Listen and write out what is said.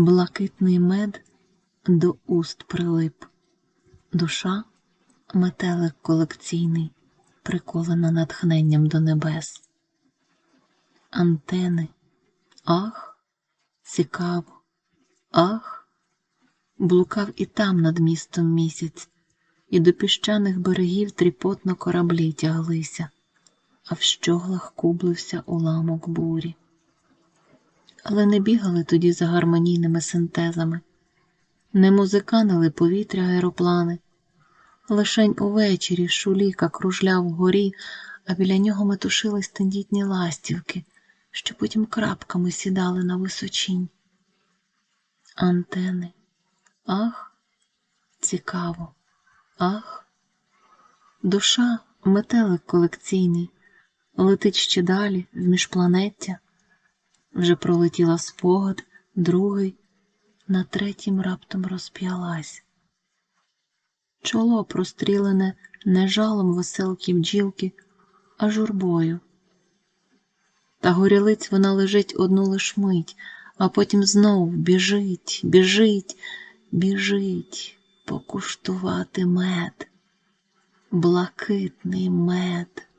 Блакитний мед до уст прилип, душа метелик колекційний, приколена натхненням до небес. Антени, ах, цікаво, ах, блукав і там над містом місяць, і до піщаних берегів тріпотно кораблі тяглися, а в щоглах кублився уламок бурі. Але не бігали тоді за гармонійними синтезами, не музиканили повітря аероплани. Лишень увечері шуліка кружляв вгорі, а біля нього метушились тендітні ластівки, що потім крапками сідали на височінь. Антени. Ах, цікаво, ах, душа метелик колекційний, летить ще далі, в міжпланеття. Вже пролетіла спогад, другий, на третім раптом розп'ялась. Чоло прострілене не жалом веселки бджілки, а журбою. Та горілиць вона лежить одну лиш мить, а потім знов біжить, біжить, біжить покуштувати мед, блакитний мед.